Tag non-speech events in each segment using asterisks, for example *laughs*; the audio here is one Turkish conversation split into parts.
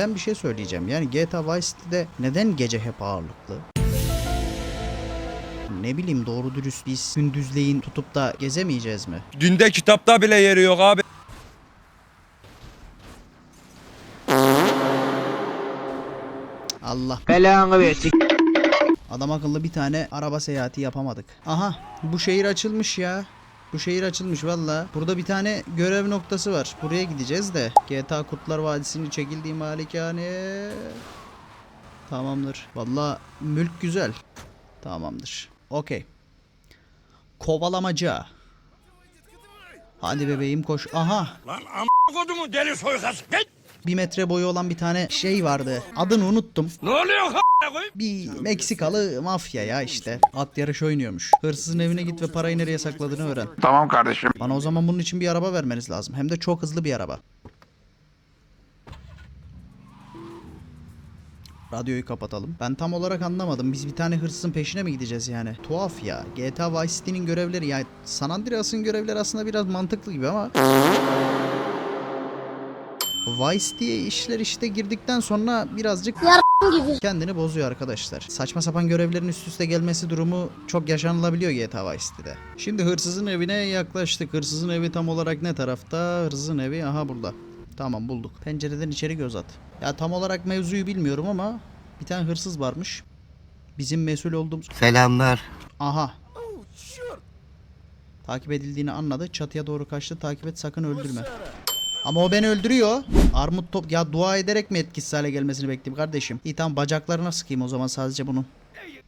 ben bir şey söyleyeceğim. Yani GTA Vice City'de neden gece hep ağırlıklı? Ne bileyim doğru dürüst biz gündüzleyin tutup da gezemeyeceğiz mi? Dünde kitapta bile yeri yok abi. Allah. Belanı versin. Adam akıllı bir tane araba seyahati yapamadık. Aha bu şehir açılmış ya. Bu şehir açılmış valla. Burada bir tane görev noktası var. Buraya gideceğiz de. GTA Kurtlar Vadisi'nin çekildiği malikane. Tamamdır. Valla mülk güzel. Tamamdır. Okey. Kovalamaca. Hadi bebeğim koş. Aha. Lan am kodumu deli soykası. Git. Bir metre boyu olan bir tane şey vardı. Adını unuttum. Ne oluyor? Bir Meksikalı mafya ya işte. At yarışı oynuyormuş. Hırsızın evine git ve parayı nereye sakladığını öğren. Tamam kardeşim. Bana o zaman bunun için bir araba vermeniz lazım. Hem de çok hızlı bir araba. Radyoyu kapatalım. Ben tam olarak anlamadım. Biz bir tane hırsızın peşine mi gideceğiz yani? Tuhaf ya. GTA Vice City'nin görevleri yani San Andreas'ın görevleri aslında biraz mantıklı gibi ama Vice City'ye işler işte girdikten sonra birazcık kendini bozuyor arkadaşlar. Saçma sapan görevlerin üst üste gelmesi durumu çok yaşanılabiliyor GTA Vice City'de. Şimdi hırsızın evine yaklaştık. Hırsızın evi tam olarak ne tarafta? Hırsızın evi aha burada. Tamam bulduk. Pencereden içeri göz at. Ya tam olarak mevzuyu bilmiyorum ama bir tane hırsız varmış. Bizim mesul olduğumuz... Selamlar. Aha. Takip edildiğini anladı. Çatıya doğru kaçtı. Takip et sakın öldürme. Ama o beni öldürüyor. Armut top ya dua ederek mi etkisiz hale gelmesini bekleyeyim kardeşim? İyi tamam bacaklarına sıkayım o zaman sadece bunu.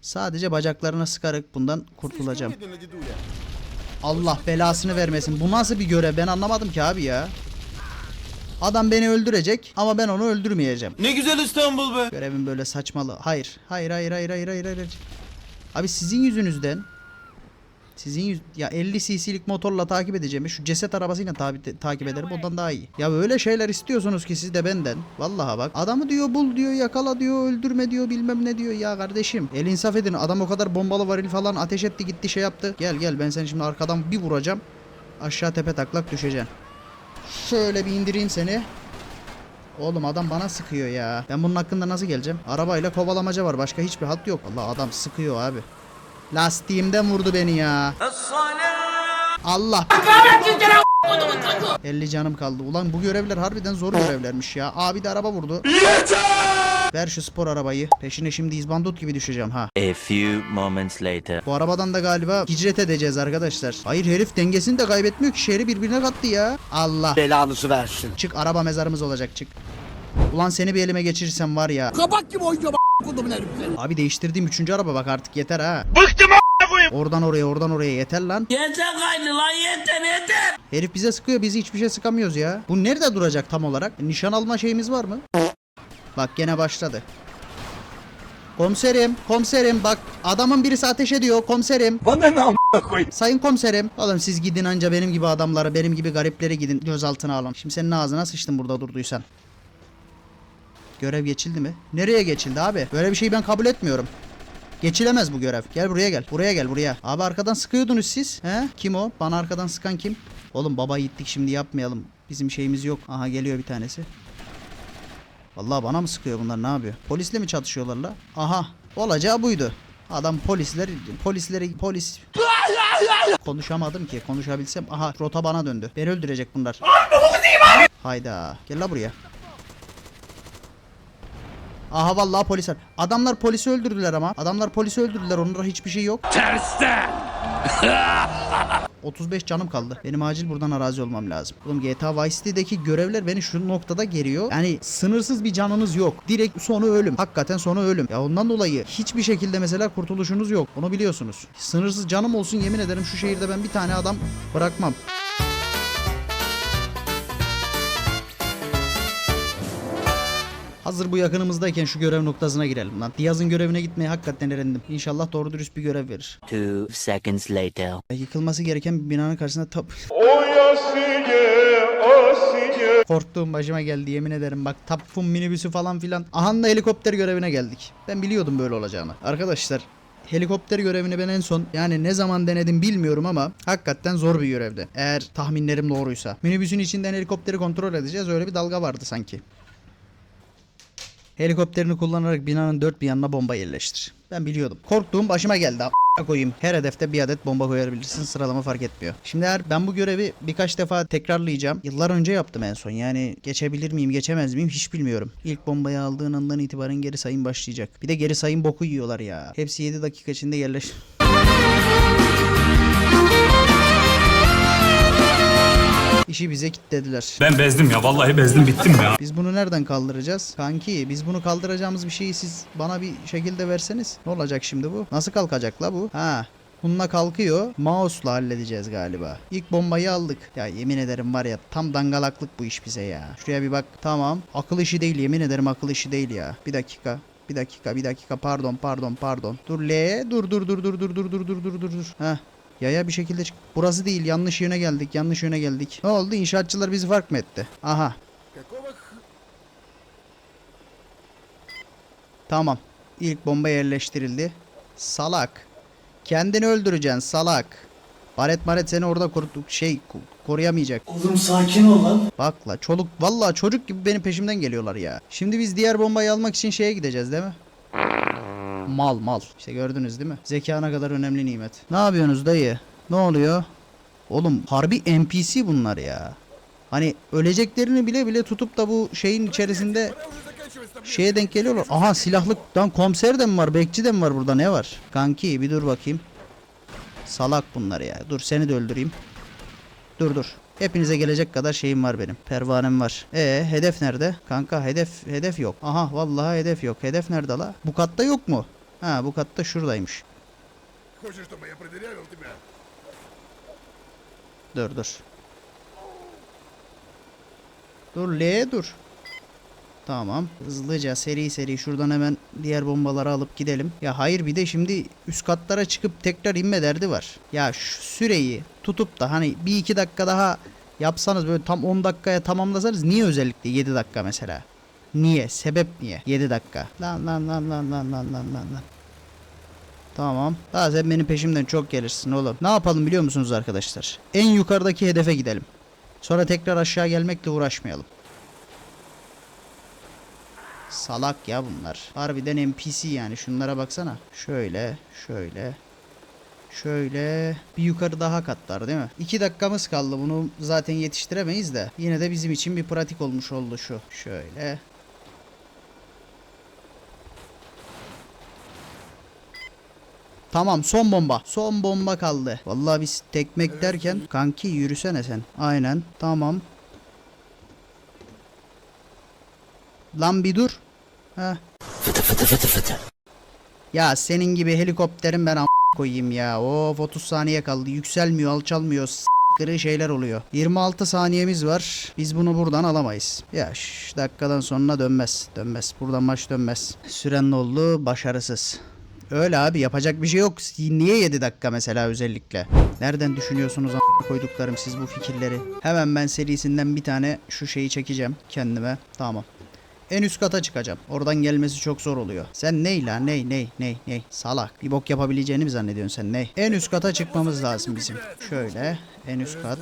Sadece bacaklarına sıkarak bundan kurtulacağım. Allah belasını vermesin. Bu nasıl bir görev ben anlamadım ki abi ya. Adam beni öldürecek ama ben onu öldürmeyeceğim. Ne güzel İstanbul be. Görevim böyle saçmalı. Hayır. Hayır hayır hayır hayır hayır hayır. Abi sizin yüzünüzden sizin ya 50 cc'lik motorla takip edeceğimi şu ceset arabasıyla tabi- takip ederim ondan daha iyi. Ya böyle şeyler istiyorsunuz ki siz de benden. Vallahi bak adamı diyor bul diyor yakala diyor öldürme diyor bilmem ne diyor ya kardeşim. El insaf edin adam o kadar bombalı varil falan ateş etti gitti şey yaptı. Gel gel ben seni şimdi arkadan bir vuracağım. Aşağı tepe taklak düşeceksin. Şöyle bir indireyim seni. Oğlum adam bana sıkıyor ya. Ben bunun hakkında nasıl geleceğim? Arabayla kovalamaca var. Başka hiçbir hat yok. Allah adam sıkıyor abi. Lastiğimden vurdu beni ya. Allah. 50 canım kaldı. Ulan bu görevler harbiden zor görevlermiş ya. Abi de araba vurdu. Ver şu spor arabayı. Peşine şimdi izbandut gibi düşeceğim ha. A few moments later. Bu arabadan da galiba hicret edeceğiz arkadaşlar. Hayır herif dengesini de kaybetmiyor ki. Şehri birbirine kattı ya. Allah. Belanızı versin. Çık araba mezarımız olacak çık. Ulan seni bir elime geçirirsem var ya. Kabak gibi oynuyor. Abi değiştirdiğim üçüncü araba bak artık yeter ha. Bıktım koyayım. Oradan oraya oradan oraya yeter lan. Yeter gayrı lan yeter yeter. Herif bize sıkıyor biz hiçbir şey sıkamıyoruz ya. Bu nerede duracak tam olarak? Nişan alma şeyimiz var mı? Bak gene başladı. Komiserim, komiserim bak adamın birisi ateş ediyor komiserim. Bana ne koy. Sayın komiserim. Oğlum siz gidin anca benim gibi adamları, benim gibi garipleri gidin gözaltına alın. Şimdi senin ağzına sıçtım burada durduysan. Görev geçildi mi? Nereye geçildi abi? Böyle bir şeyi ben kabul etmiyorum. Geçilemez bu görev. Gel buraya gel. Buraya gel buraya. Abi arkadan sıkıyordunuz siz. He? Kim o? Bana arkadan sıkan kim? Oğlum baba gittik şimdi yapmayalım. Bizim şeyimiz yok. Aha geliyor bir tanesi. Vallahi bana mı sıkıyor bunlar ne yapıyor? Polisle mi çatışıyorlar la? Aha. Olacağı buydu. Adam polisler polisleri polis Konuşamadım ki. Konuşabilsem. Aha rota bana döndü. Beni öldürecek bunlar. Hayda. Gel la buraya. Aha vallahi polisler. Adamlar polisi öldürdüler ama. Adamlar polisi öldürdüler. Onlara hiçbir şey yok. Tersten. *laughs* 35 canım kaldı. Benim acil buradan arazi olmam lazım. Oğlum GTA Vice City'deki görevler beni şu noktada geriyor. Yani sınırsız bir canınız yok. Direkt sonu ölüm. Hakikaten sonu ölüm. Ya ondan dolayı hiçbir şekilde mesela kurtuluşunuz yok. Onu biliyorsunuz. Sınırsız canım olsun yemin ederim şu şehirde ben bir tane adam bırakmam. Hazır bu yakınımızdayken şu görev noktasına girelim lan. Diaz'ın görevine gitmeye hakikaten erendim. İnşallah doğru dürüst bir görev verir. Two seconds later. Yıkılması gereken bir binanın karşısında tap... Korktuğum başıma geldi yemin ederim bak Tapfun minibüsü falan filan. Ahanda helikopter görevine geldik. Ben biliyordum böyle olacağını. Arkadaşlar helikopter görevini ben en son yani ne zaman denedim bilmiyorum ama hakikaten zor bir görevdi. Eğer tahminlerim doğruysa. Minibüsün içinden helikopteri kontrol edeceğiz öyle bir dalga vardı sanki. Helikopterini kullanarak binanın dört bir yanına bomba yerleştir. Ben biliyordum. Korktuğum başıma geldi. Koyayım. Her hedefte bir adet bomba koyabilirsin. Sıralama fark etmiyor. Şimdi eğer ben bu görevi birkaç defa tekrarlayacağım. Yıllar önce yaptım en son. Yani geçebilir miyim, geçemez miyim hiç bilmiyorum. İlk bombayı aldığın andan itibaren geri sayım başlayacak. Bir de geri sayım boku yiyorlar ya. Hepsi 7 dakika içinde yerleş. İşi bize kilitlediler. Ben bezdim ya vallahi bezdim bittim ya. Biz bunu nereden kaldıracağız? Kanki biz bunu kaldıracağımız bir şeyi siz bana bir şekilde verseniz. Ne olacak şimdi bu? Nasıl kalkacak la bu? Ha. Bununla kalkıyor. Mouse'la halledeceğiz galiba. İlk bombayı aldık. Ya yemin ederim var ya tam dangalaklık bu iş bize ya. Şuraya bir bak. Tamam. Akıl işi değil yemin ederim akıl işi değil ya. Bir dakika. Bir dakika bir dakika pardon pardon pardon. Dur L dur dur dur dur dur dur dur dur dur dur dur. Heh. Yaya bir şekilde çık. Burası değil yanlış yöne geldik yanlış yöne geldik. Ne oldu İnşaatçılar bizi fark mı etti? Aha Tamam. İlk bomba yerleştirildi. Salak. Kendini öldüreceksin salak. Baret maret seni orada koru şey ko- koruyamayacak. Oğlum sakin ol lan. Bak la çoluk vallahi çocuk gibi benim peşimden geliyorlar ya. Şimdi biz diğer bombayı almak için şeye gideceğiz değil mi? Mal mal. İşte gördünüz değil mi? Zeka ne kadar önemli nimet. Ne yapıyorsunuz dayı? Ne oluyor? Oğlum harbi NPC bunlar ya. Hani öleceklerini bile bile tutup da bu şeyin içerisinde şeye denk geliyorlar. Aha silahlıktan komiser de mi var? Bekçi de mi var burada? Ne var? Kanki bir dur bakayım. Salak bunlar ya. Dur seni de öldüreyim. Dur dur. Hepinize gelecek kadar şeyim var benim. Pervanem var. E hedef nerede? Kanka hedef hedef yok. Aha vallahi hedef yok. Hedef nerede la? Bu katta yok mu? Ha bu katta şuradaymış. Dur dur. Dur L dur. Tamam. Hızlıca seri seri şuradan hemen diğer bombaları alıp gidelim. Ya hayır bir de şimdi üst katlara çıkıp tekrar inme derdi var. Ya şu süreyi tutup da hani bir iki dakika daha yapsanız böyle tam 10 dakikaya tamamlasanız niye özellikle 7 dakika mesela? Niye? Sebep niye? 7 dakika. Lan lan lan lan lan lan lan lan lan. Tamam. Daha sen benim peşimden çok gelirsin oğlum. Ne yapalım biliyor musunuz arkadaşlar? En yukarıdaki hedefe gidelim. Sonra tekrar aşağı gelmekle uğraşmayalım. Salak ya bunlar. Harbiden NPC yani. Şunlara baksana. Şöyle, şöyle. Şöyle bir yukarı daha katlar değil mi? 2 dakikamız kaldı. Bunu zaten yetiştiremeyiz de. Yine de bizim için bir pratik olmuş oldu şu. Şöyle. Tamam son bomba. Son bomba kaldı. Vallahi biz tekmek derken kanki yürüsene sen. Aynen. Tamam. Lan bir dur. Heh. Ya senin gibi helikopterin ben koyayım ya. Of 30 saniye kaldı. Yükselmiyor, alçalmıyor. S**kırı şeyler oluyor. 26 saniyemiz var. Biz bunu buradan alamayız. Ya şş, dakikadan sonra dönmez. Dönmez. Buradan maç dönmez. Süren oldu? Başarısız. Öyle abi yapacak bir şey yok. Niye 7 dakika mesela özellikle? Nereden düşünüyorsunuz a** koyduklarım siz bu fikirleri? Hemen ben serisinden bir tane şu şeyi çekeceğim kendime. Tamam. En üst kata çıkacağım. Oradan gelmesi çok zor oluyor. Sen ney la ney ney ney ney salak. Bir bok yapabileceğini mi zannediyorsun sen ney? En üst kata çıkmamız lazım bizim. Şöyle en üst kat.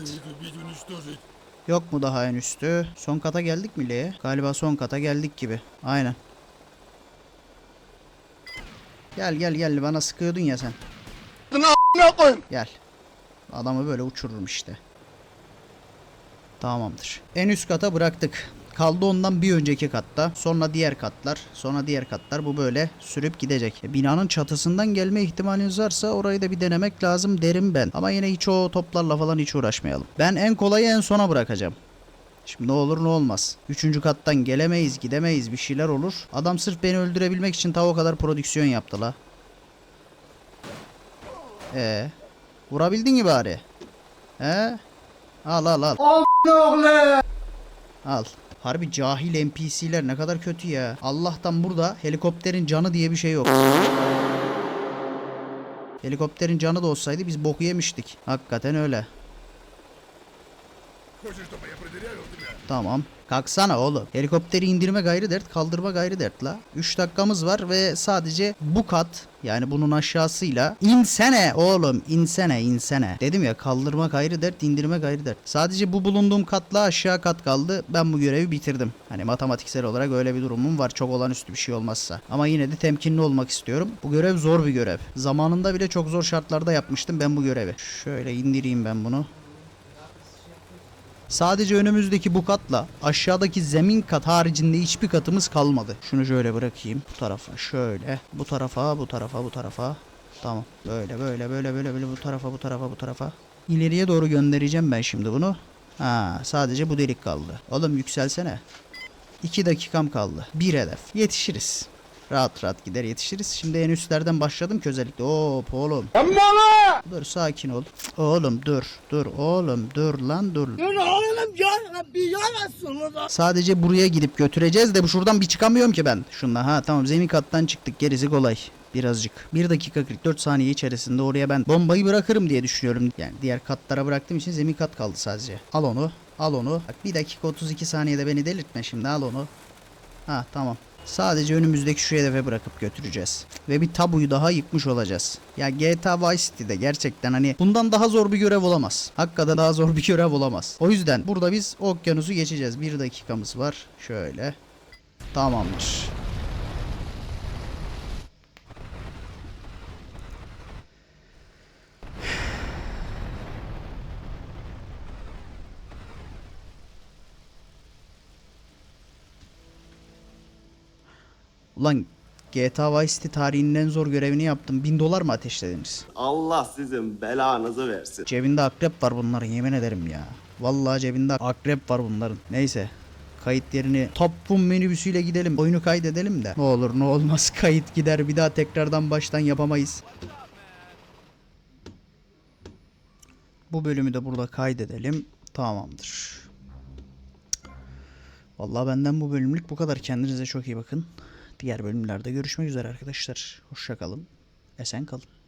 Yok mu daha en üstü? Son kata geldik mi L'ye? Galiba son kata geldik gibi. Aynen. Gel gel gel bana sıkıyordun ya sen. Gel. Adamı böyle uçururum işte. Tamamdır. En üst kata bıraktık. Kaldı ondan bir önceki katta. Sonra diğer katlar. Sonra diğer katlar. Bu böyle sürüp gidecek. E, Binanın çatısından gelme ihtimaliniz varsa orayı da bir denemek lazım derim ben. Ama yine hiç o toplarla falan hiç uğraşmayalım. Ben en kolayı en sona bırakacağım. Şimdi ne olur ne olmaz. Üçüncü kattan gelemeyiz gidemeyiz bir şeyler olur. Adam sırf beni öldürebilmek için ta o kadar prodüksiyon yaptı la. Ee, vurabildin mi bari? He? Al al al. Al. Harbi cahil NPC'ler ne kadar kötü ya. Allah'tan burada helikopterin canı diye bir şey yok. Helikopterin canı da olsaydı biz boku yemiştik. Hakikaten öyle. Tamam. Kalksana oğlum. Helikopteri indirme gayrı dert, kaldırma gayrı dert la. 3 dakikamız var ve sadece bu kat yani bunun aşağısıyla insene oğlum insene insene. Dedim ya kaldırma gayrı dert, indirme gayrı dert. Sadece bu bulunduğum katla aşağı kat kaldı. Ben bu görevi bitirdim. Hani matematiksel olarak öyle bir durumum var. Çok olağanüstü bir şey olmazsa. Ama yine de temkinli olmak istiyorum. Bu görev zor bir görev. Zamanında bile çok zor şartlarda yapmıştım ben bu görevi. Şöyle indireyim ben bunu. Sadece önümüzdeki bu katla aşağıdaki zemin kat haricinde hiçbir katımız kalmadı. Şunu şöyle bırakayım. Bu tarafa şöyle. Bu tarafa, bu tarafa, bu tarafa. Tamam. Böyle böyle böyle böyle böyle bu tarafa, bu tarafa, bu tarafa. İleriye doğru göndereceğim ben şimdi bunu. Ha, sadece bu delik kaldı. Oğlum yükselsene. 2 dakikam kaldı. Bir hedef. Yetişiriz. Rahat rahat gider yetişiriz. Şimdi en üstlerden başladım ki özellikle. Hop oğlum. Dur sakin ol. Oğlum dur. Dur oğlum dur lan dur. Dur oğlum ya Rabbi ya Resulallah. Sadece buraya gidip götüreceğiz de bu şuradan bir çıkamıyorum ki ben. Şunla ha tamam zemin kattan çıktık gerisi kolay. Birazcık. 1 dakika 44 saniye içerisinde oraya ben bombayı bırakırım diye düşünüyorum. Yani diğer katlara bıraktığım için zemin kat kaldı sadece. Al onu. Al onu. Bak 1 dakika 32 saniyede beni delirtme şimdi al onu. Ha tamam. Sadece önümüzdeki şu hedefe bırakıp götüreceğiz. Ve bir tabuyu daha yıkmış olacağız. Ya GTA Vice City'de gerçekten hani bundan daha zor bir görev olamaz. Hakikaten daha zor bir görev olamaz. O yüzden burada biz okyanusu geçeceğiz. Bir dakikamız var. Şöyle. Tamamdır. Ulan GTA Vice City tarihinin en zor görevini yaptım. 1000 dolar mı ateşlediniz? Allah sizin belanızı versin. Cebinde akrep var bunların yemin ederim ya. Vallahi cebinde akrep var bunların. Neyse. Kayıt yerini Toplum minibüsüyle gidelim. Oyunu kaydedelim de. Ne olur ne olmaz *laughs* kayıt gider. Bir daha tekrardan baştan yapamayız. Bu bölümü de burada kaydedelim. Tamamdır. Vallahi benden bu bölümlük bu kadar. Kendinize çok iyi bakın. Diğer bölümlerde görüşmek üzere arkadaşlar. Hoşça kalın. Esen kalın.